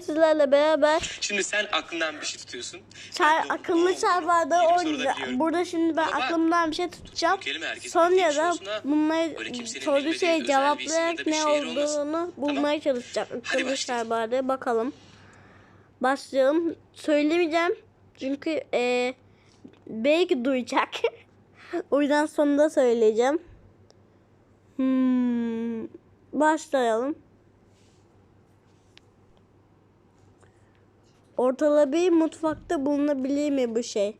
sizlerle beraber. Şimdi sen aklından bir şey tutuyorsun. Çar, akıllı çarpağda oynayacağım. Burada şimdi ben Ama aklımdan bir şey tutacağım. Sonra da bunları sorduğu şeye cevaplayarak ne olduğunu bulmaya tamam. çalışacak. Akıllı çarpağda bakalım. Başlayalım. Söylemeyeceğim. Çünkü e, belki duyacak. o yüzden sonunda söyleyeceğim. Hmm, başlayalım. Ortalama bir mutfakta bulunabilir mi bu şey?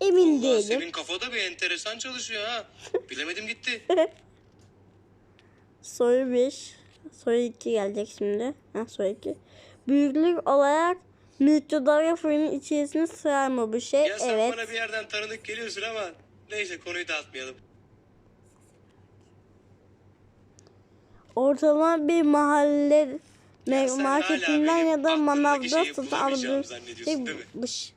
Emin Allah, değilim. senin kafada bir enteresan çalışıyor ha. Bilemedim gitti. Soru 1. Soru 2 gelecek şimdi. Ha, soru 2. Büyüklük olarak mikrodalga fırının içerisine sığar mı bu şey? Ya sen evet. bana bir yerden tanıdık geliyorsun ama neyse konuyu dağıtmayalım. Ortalama bir mahalle Sen marketinden ya da manavda satın şey,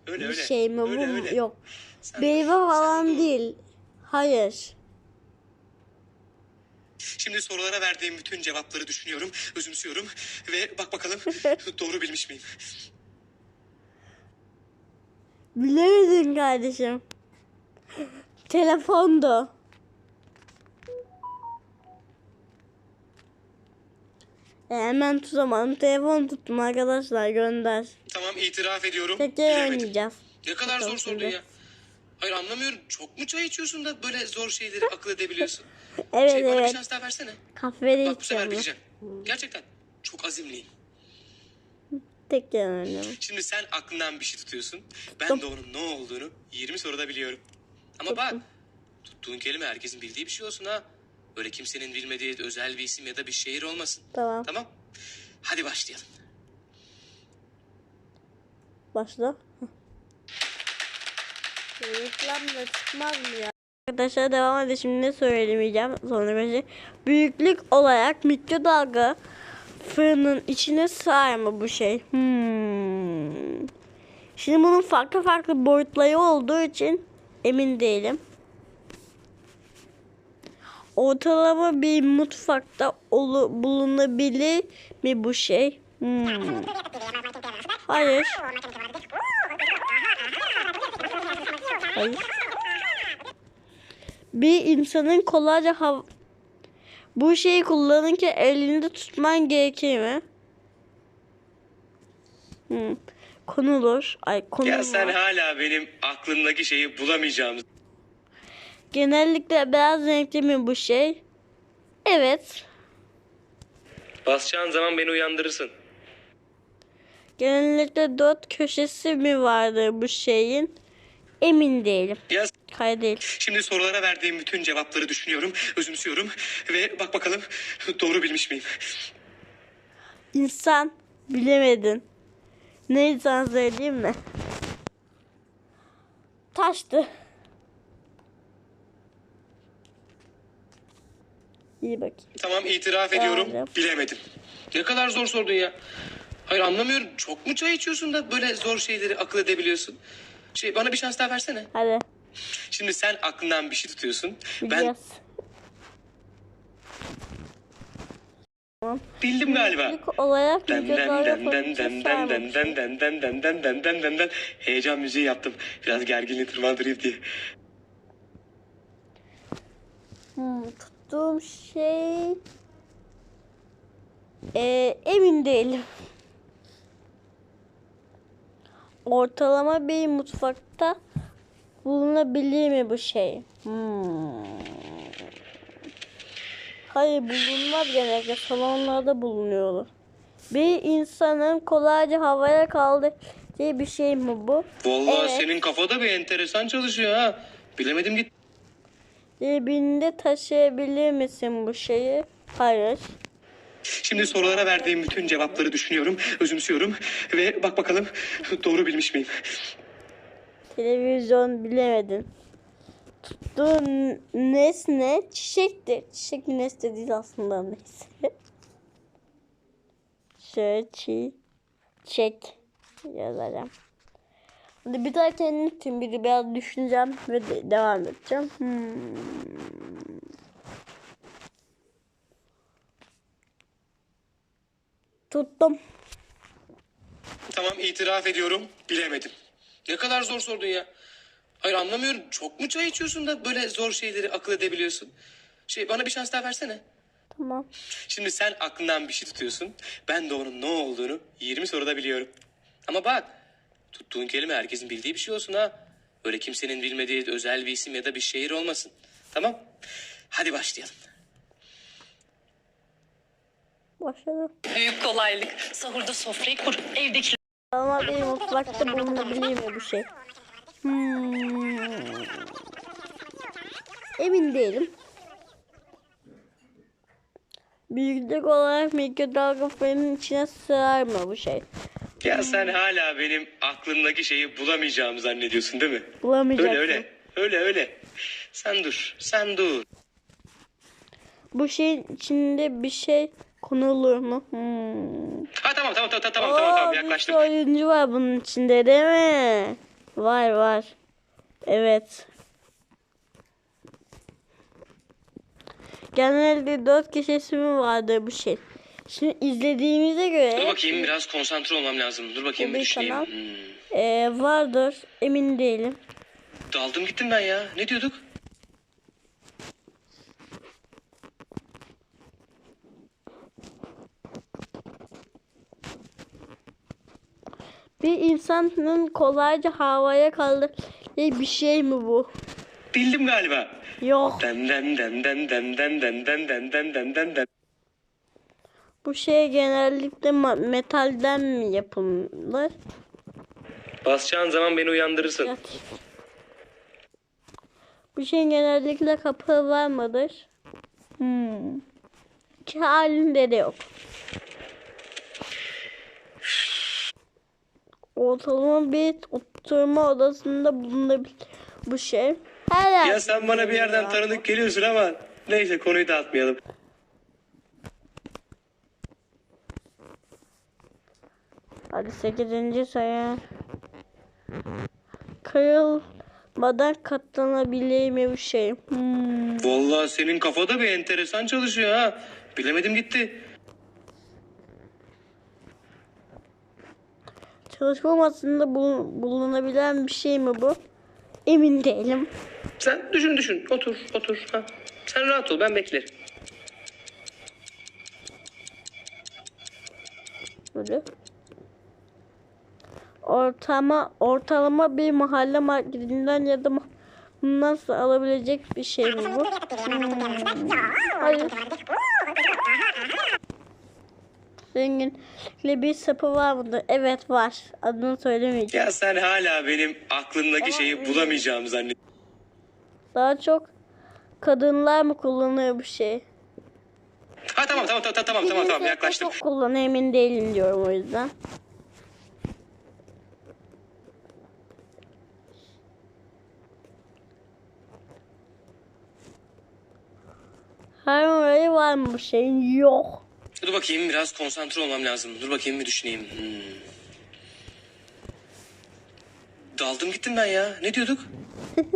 Öyle, bir öyle. şey mi Öyle, bu? öyle. Yok. Sen Meyve doğru, falan sen değil. Hayır. Şimdi sorulara verdiğim bütün cevapları düşünüyorum, özümsüyorum ve bak bakalım doğru bilmiş miyim? Bilemedin kardeşim. Telefondu. E, hemen tutamadım. Telefon tuttum arkadaşlar gönder. Tamam itiraf ediyorum. Tekrar bilemedim. oynayacağız. Ne kadar zor şimdi. ya. Hayır anlamıyorum. Çok mu çay içiyorsun da böyle zor şeyleri akıl edebiliyorsun? Evet şey, bana bir evet. şans daha versene. Kahveli Bak bu sefer bileceğim. Gerçekten çok azimliyim. Tekrar oynayalım. Şimdi sen aklından bir şey tutuyorsun. Ben de onun ne olduğunu 20 soruda biliyorum. Ama bak tuttuğun kelime herkesin bildiği bir şey olsun ha. Böyle kimsenin bilmediği özel bir isim ya da bir şehir olmasın. Tamam. Tamam. Hadi başlayalım. Başla. Reklam da çıkmaz mı ya? Arkadaşlar devam edelim. Şimdi ne söylemeyeceğim. Sonra bir şey. Büyüklük olarak mikrodalga fırının içine sığar mı bu şey? Hmm. Şimdi bunun farklı farklı boyutları olduğu için emin değilim. Ortalama bir mutfakta olu, bulunabilir mi bu şey? Hmm. Hayır. Hayır. Bir insanın kolayca hav bu şeyi kullanırken elinde tutman gerekir mi? Hmm. Konulur. Ay konulur. Ya sen hala benim aklımdaki şeyi bulamayacağım. Genellikle beyaz renkli mi bu şey? Evet. Basacağın zaman beni uyandırırsın. Genellikle dört köşesi mi vardır bu şeyin? Emin değilim. Ya Hayır değil. şimdi sorulara verdiğim bütün cevapları düşünüyorum, özümsüyorum ve bak bakalım doğru bilmiş miyim? İnsan bilemedin. Ne insan söyleyeyim mi? Taştı. İyi bakayım. Tamam itiraf ediyorum. Tamam. Bilemedim. Ne kadar zor sordun ya. Hayır anlamıyorum. Çok mu çay içiyorsun da böyle zor şeyleri akıl edebiliyorsun? Şey bana bir şans daha versene. Hadi. Şimdi sen aklından bir şey tutuyorsun. Ben Bileceğiz. bildim galiba. Olarak Den den den den den den den den den den den den den den Heyecan müziği yaptım. Biraz gerginliği tırmandırayım diye. Hmm, tuttuğum şey... Ee, emin değilim. Ortalama bir mutfakta bulunabilir mi bu şey? Hmm. Hayır bulunmaz genellikle salonlarda bulunuyor. Bir insanın kolayca havaya kaldığı bir şey mi bu? Vallahi Evet. senin kafada bir enteresan çalışıyor ha. Bilemedim git. Cebinde taşıyabilir misin bu şeyi? Hayır. Şimdi sorulara verdiğim bütün cevapları düşünüyorum, özümsüyorum ve bak bakalım doğru bilmiş miyim? Televizyon bilemedin. Tuttuğun nesne çiçekti. Çiçek bir nesne değil aslında neyse. Şöyle çi çiçek yazacağım. Hadi bir daha kendini tüm biri biraz düşüneceğim ve de- devam edeceğim. Hmm. Tuttum. tamam itiraf ediyorum. Bilemedim. Ne kadar zor sordun ya. Hayır anlamıyorum. Çok mu çay içiyorsun da böyle zor şeyleri akıl edebiliyorsun? Şey bana bir şans daha versene. Tamam. Şimdi sen aklından bir şey tutuyorsun. Ben de onun ne olduğunu 20 soruda biliyorum. Ama bak tuttuğun kelime herkesin bildiği bir şey olsun ha. Öyle kimsenin bilmediği özel bir isim ya da bir şehir olmasın. Tamam? Hadi başlayalım. Başladı. Büyük kolaylık. Sahurda sofrayı kur. Evdeki Ama benim mutfakta bulunabilir mi bu şey? Hmm. Emin değilim. Büyüklük olarak mikrodalga fırının içine sığar mı bu şey? Ya sen hala benim aklımdaki şeyi bulamayacağımı zannediyorsun değil mi? Bulamayacaksın. Öyle öyle. Öyle öyle. Sen dur. Sen dur. Bu şeyin içinde bir şey konulur mu? Hmm. Ha tamam tamam tamam tamam tamam, tamam yaklaştım. Bir oyuncu var bunun içinde değil mi? Var var. Evet. Genelde dört kişisi mi vardı bu şey? Şimdi izlediğimize Dur göre bakayım biraz konsantre olmam lazım. Dur bakayım bir düşüneyim. kanal. Hmm. e, vardır. Emin değilim. Daldım gittim ben ya. Ne diyorduk? Bir insanın kolayca havaya kaldırdığı bir şey mi bu? Bildim galiba. Yok. Den den den den den den den den den den den den. Bu şey genellikle metalden mi yapılır? Basacağın zaman beni uyandırırsın. Yat. Bu şeyin genellikle kapağı var mıdır? Hmm. İki halinde de yok. Ortalama bir oturma odasında bulunabilir bu şey. Her Ya sen bana bir yerden tanıdık geliyorsun ama neyse konuyu dağıtmayalım. Hadi sekizinci sayı. Kırılmadan katlanabilir mi bu şey? Hmm. Vallahi senin kafada bir enteresan çalışıyor ha. Bilemedim gitti. Çalışma masasında bulun- bulunabilen bir şey mi bu? Emin değilim. Sen düşün düşün. Otur otur. Ha. Sen rahat ol ben beklerim. Böyle. Ortama, ortalama bir mahalle marketinden ya da nasıl alabilecek bir şey mi bu? Hmm. Hayır. Bir sapı var mıdır? Evet var. Adını söylemeyeceğim. Ya sen hala benim aklımdaki şeyi bulamayacağımı zannediyorsun. Daha çok kadınlar mı kullanıyor bu şeyi? Ha tamam tamam tamam tamam tamam tamam yaklaştım. Çok kullanıyor emin değilim diyorum o yüzden. Orayı var mı bu şeyin? Yok. Dur bakayım biraz konsantre olmam lazım. Dur bakayım bir düşüneyim. Hmm. Daldım gittim ben ya. Ne diyorduk?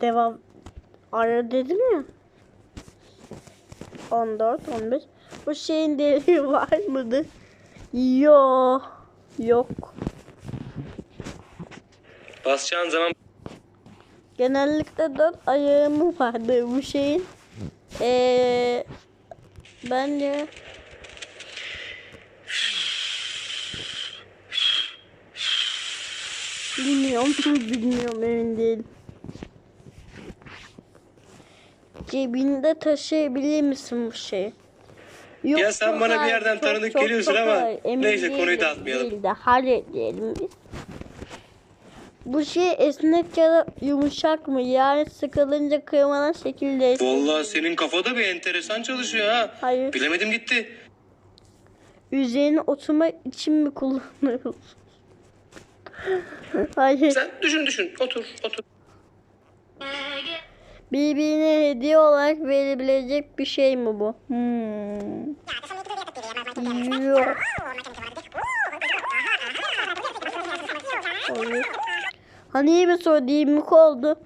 Devam. Ara dedim ya. 14, 15. Bu şeyin deliği var mıdır? Yok. Yok. Basacağın zaman Genellikle dört ayağı mı vardı bu şeyin? Ee, bence bilmiyorum, bilmiyorum emin değilim. Cebinde taşıyabilir misin bu şeyi? Yok, Ya sen bana bir yerden tanıdık geliyorsun çok ama. Emin neyse, konuyu değilim, dağıtmayalım. Değil de halledelim biz. Bu şey esnek ya da yumuşak mı? Yani sıkılınca kırmadan şekil değiştirir. Vallahi senin kafada bir enteresan çalışıyor ha. Hayır. Bilemedim gitti. Üzerine oturmak için mi kullanıyoruz? Hayır. Sen düşün düşün. Otur otur. Birbirine hediye olarak verilebilecek bir şey mi bu? Hmm. Yok. Hayır. Hani iyi bir soru değil mi oldu?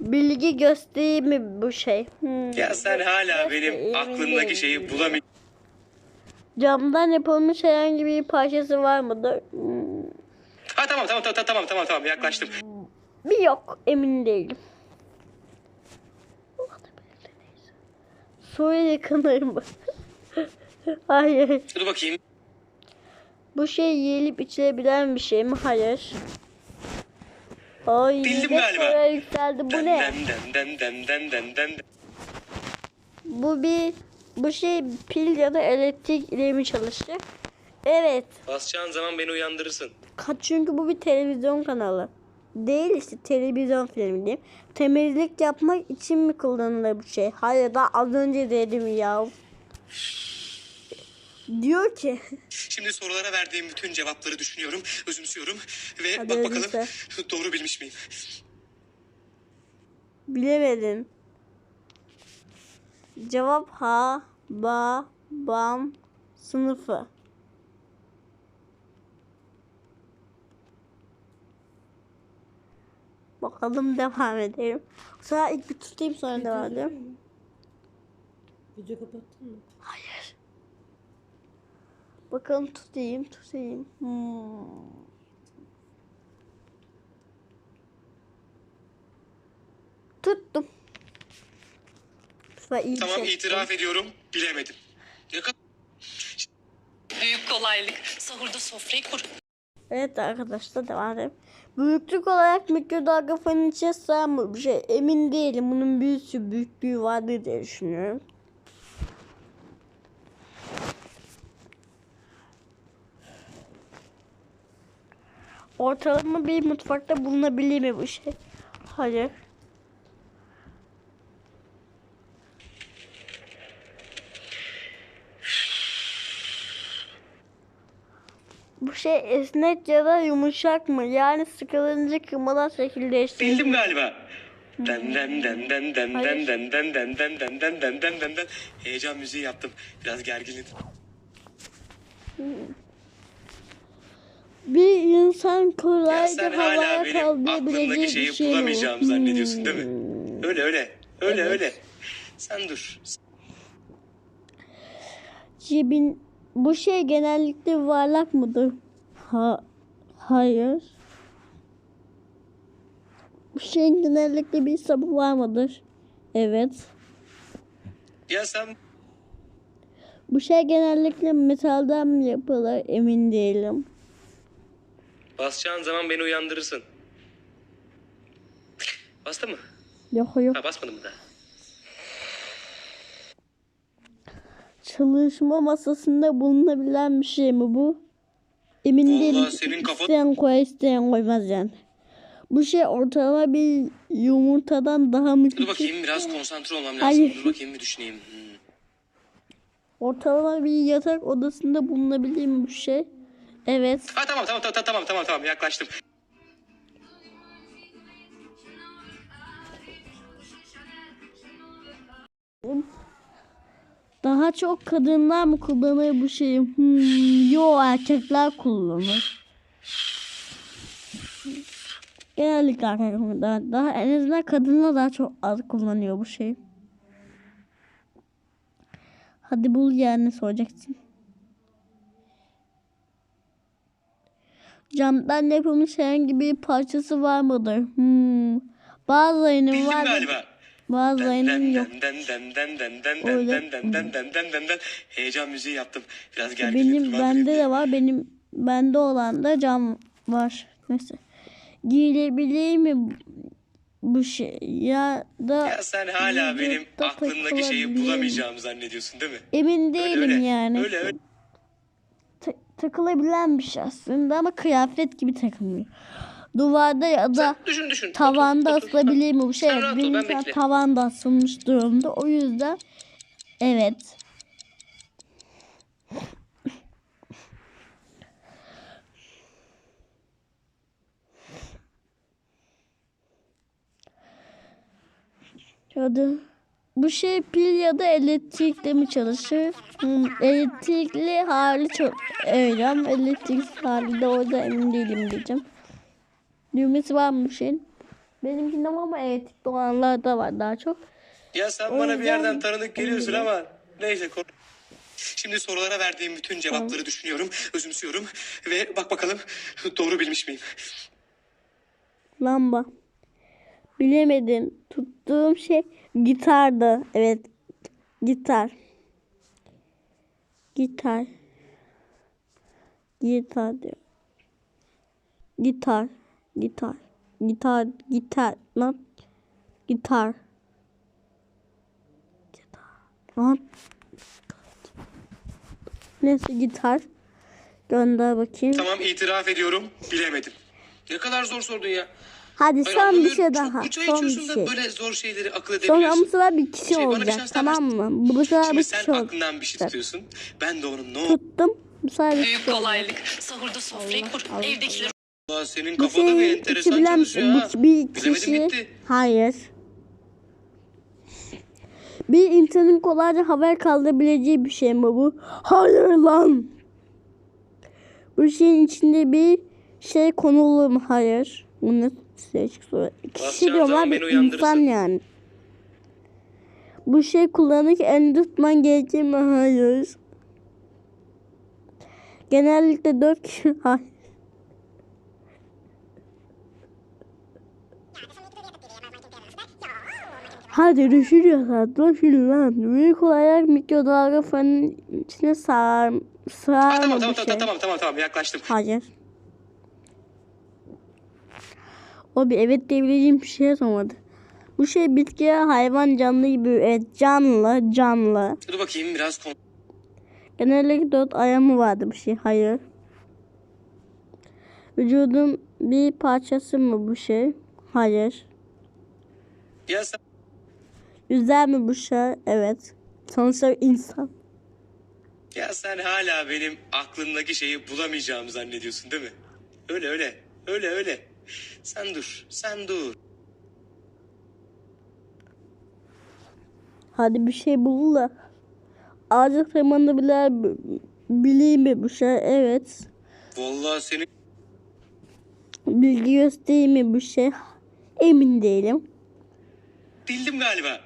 Bilgi göstereyim mi bu şey? Hmm. Ya sen hala benim aklımdaki şeyi bulamıyorsun. Camdan yapılmış herhangi bir parçası var mıdır? Hmm, Ha tamam tamam tamam tamam tamam tamam yaklaştım. Bir yok emin değilim. Soya yakınır mı? Hayır. Dur bakayım. Bu şey yiyilip içilebilen bir şey mi? Hayır. Ay Bildim ne galiba. soya yükseldi. Bu ne? Bu bir bu şey pil ya da elektrik ile mi çalışır? Evet. Basacağın zaman beni uyandırırsın. Ka- Çünkü bu bir televizyon kanalı. Değil işte televizyon filmi diyeyim. Temizlik yapmak için mi kullanılır bu şey? Hayır daha az önce dedim ya. Diyor ki Şimdi sorulara verdiğim bütün cevapları düşünüyorum, özümsüyorum ve Hadi bak bakalım özümse. doğru bilmiş miyim? bilemedin. Cevap ha, ba, bam, sınıfı. Bakalım devam edelim. Sonra ilk bir tutayım sonra devam edelim. Video kapattın mı? Hayır. Bakalım tutayım, tutayım. Hmm. Tuttum. Tamam seçtim. itiraf ediyorum, bilemedim. Ne kadar Büyük kolaylık. Sahurda sofrayı kur. Evet arkadaşlar devam edelim. Büyüklük olarak mikrodalga fırının içine sığar mı bir şey emin değilim. Bunun büyüsü büyüklüğü vardır diye düşünüyorum. Ortalama bir mutfakta bulunabilir mi bu şey? Hayır. Bu şey esnek ya da yumuşak mı? Yani sıkılınca kırmadan şekil değiştirir. bildim galiba. Den den den den den Hayır. den den den den den den den den den den Heyecan müziği yaptım. Biraz gerginlik. Bir insan kolayca havaya kaldırabileceği bir şeyi şey mi bu? bulamayacağımı zannediyorsun değil mi? Hmm. Öyle öyle. Öyle Evet. öyle. Sen dur. Cebin bu şey genellikle yuvarlak mıdır? Ha, hayır. Bu şeyin genellikle bir sapı var mıdır? Evet. Ya sen Bu şey genellikle metalden mi yapılır emin değilim. Basacağın zaman beni uyandırırsın. Bastı mı? Yok yok. Ha basmadım mı daha? Çalışma masasında bulunabilen bir şey mi bu? Emin Vallahi değilim. senin kafa- İsteyen koyar isteyen koymaz yani. Bu şey ortalama bir yumurtadan daha mı Dur küçük? bakayım biraz konsantre olmam lazım. Hayır. Dur bakayım bir düşüneyim. Hmm. Ortalama bir yatak odasında bulunabilir mi bu şey? Evet. Ha tamam tamam tamam tamam tamam tamam yaklaştım. Daha çok kadınlar mı kullanır bu şeyi? Hmm, yo erkekler kullanır. Genellikle erkekler daha, daha en azından kadınlar daha çok az kullanıyor bu şeyi. Hadi bul yani soracaksın. Camdan yapılmış herhangi bir parçası var mıdır? Hmm. Bazılarının var. galiba. Bazılarının yok. Öyle. Heyecan müziği yaptım. Biraz gerginlik. Benim bende de var. Benim bende olan da cam var. Neyse. Giyilebilir mi bu şey ya da Ya sen hala benim aklımdaki şeyi bulamayacağımı zannediyorsun değil mi? Emin Öyle değilim öyle. yani. Öyle öyle. Ta- takılabilen bir şey aslında ama kıyafet gibi takılmıyor. Duvarda ya da Sen düşün düşün. tavanda Otur, asılabilir mi bu şey? Rahat ol, Benim ben tavanda asılmış durumda. O yüzden evet. Hadi. Bu şey pil ya da elektrikle mi çalışır? Hmm, elektrikli hali çok ama elektrikli hali de orada emin değilim diyeceğim. Düğmesi var mı bu şeyin? Benimkinde var ama elektrikli olanlar da var daha çok. Ya sen O bana bir yerden tanıdık geliyorsun ama neyse. konu- Şimdi sorulara verdiğim bütün cevapları düşünüyorum, özümsüyorum ve bak bakalım doğru bilmiş miyim? Lamba. Bilemedim. Tuttuğum şey gitardı. Evet. Gitar. Gitar. Gitar diyor. Gitar. Gitar. Gitar. Gitar. Lan. Gitar. Gitar. Lan. Neyse gitar. Gönder bakayım. Tamam itiraf ediyorum, bilemedim. Ne kadar zor sordun ya. Hadi Hayır, son bir anlamıyorum. şey Çok daha. çay Son bir şey. böyle zor şeyleri akıl Sonra bu sefer bir kişi Şey, bir olacak tamam mı? Bu sefer Şimdi bir sen kişi olacak. aklından bir şey tutuyorsun. Ben de onun ne. Tuttum. Bu sefer bir Büyük kişi kolaylık. Sahurda sofrayı kur. Allah, Evdekileri Aa, senin kafada bir şey enteresan iki bilen çalışıyor ha. bu, bir Bilemedim kişi. gitti. Hayır. Bir insanın kolayca haber kaldırabileceği bir şey mi bu? Hayır lan. Bu şeyin içinde bir şey konulu mu? Hayır. Bu ne seçik soru. Kişi bir beni uyandırırsın. insan yani. Bu şey kullanırken elini tutman gerekir mi? Hayır. Genellikle dört kişi. Hayır. Hadi düşürüyorsan düşür lan. Büyük olarak mikrodalga fırının içine Ha, mı tamam tamam, şey? tamam tamam tamam tamam yaklaştım. Hayır. O bir evet diyebileceğim bir şey sormadı. Bu şey bitki, hayvan, canlı gibi. Evet canlı, canlı. Dur bakayım biraz kon... Genellikle dört ayağı mı vardı bu şey? Hayır. Vücudun bir parçası mı bu şey? Hayır. Ya sen Güzel mi bu şey? Evet. Sonuçta insan. Ya sen hala benim aklımdaki şeyi bulamayacağımı zannediyorsun değil mi? Öyle öyle. Öyle öyle. Sen dur. Sen dur. Hadi bir şey bul da. Ağaca tırmanabilir bileyim mi bu şey? Evet. Vallahi senin Bilgi göstereyim mi bu şey? Emin değilim. bildim galiba.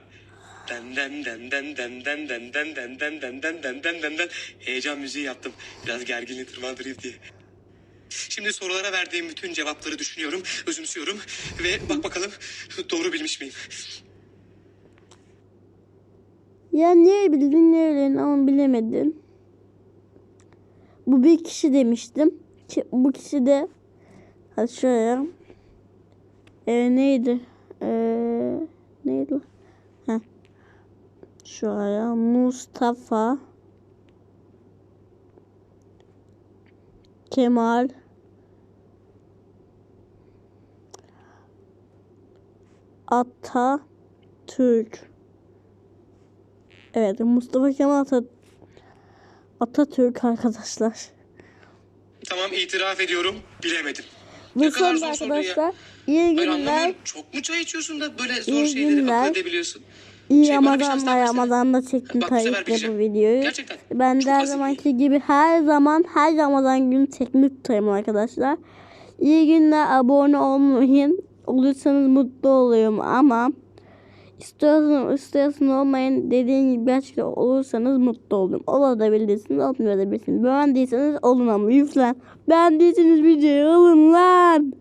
Den den den den den den den den den den den den den den den heyecan müziği yaptım. Biraz gerginliği tırmandırayım diye. Şimdi sorulara verdiğim bütün cevapları düşünüyorum, özümsüyorum ve bak bakalım doğru bilmiş miyim? Ya ne bildin ne öğrendin ama bilemedin. Bu bir kişi demiştim. Ki, bu kişi de hadi şöyle. Ee, neydi? Ee, neydi? Heh. Şuraya Mustafa Kemal Atatürk Evet Mustafa Kemal Ata- Atatürk arkadaşlar. Tamam itiraf ediyorum, bilemedim. Ne kadar sonunda arkadaşlar iyi Hayır günler. anlamıyorum. Çok mu çay içiyorsun da böyle zor İyi şeyleri günler. akıl edebiliyorsun? İyi Şey, Ramazanlar versene. Ramazan'da çektim bu tabii ki bu videoyu. Gerçekten. Ben Çok de her zamanki gibi her zaman her Ramazan günü çekmek tutayım arkadaşlar. İyi günler abone olmayın. Olursanız mutlu oluyorum ama istiyorsanız, istiyorsanız olmayın dediğim gibi gerçekten olursanız mutlu olurum. Olabilirsiniz olmayabilirsiniz. Beğendiyseniz olun ama lütfen. Beğendiyseniz videoyu alın lan.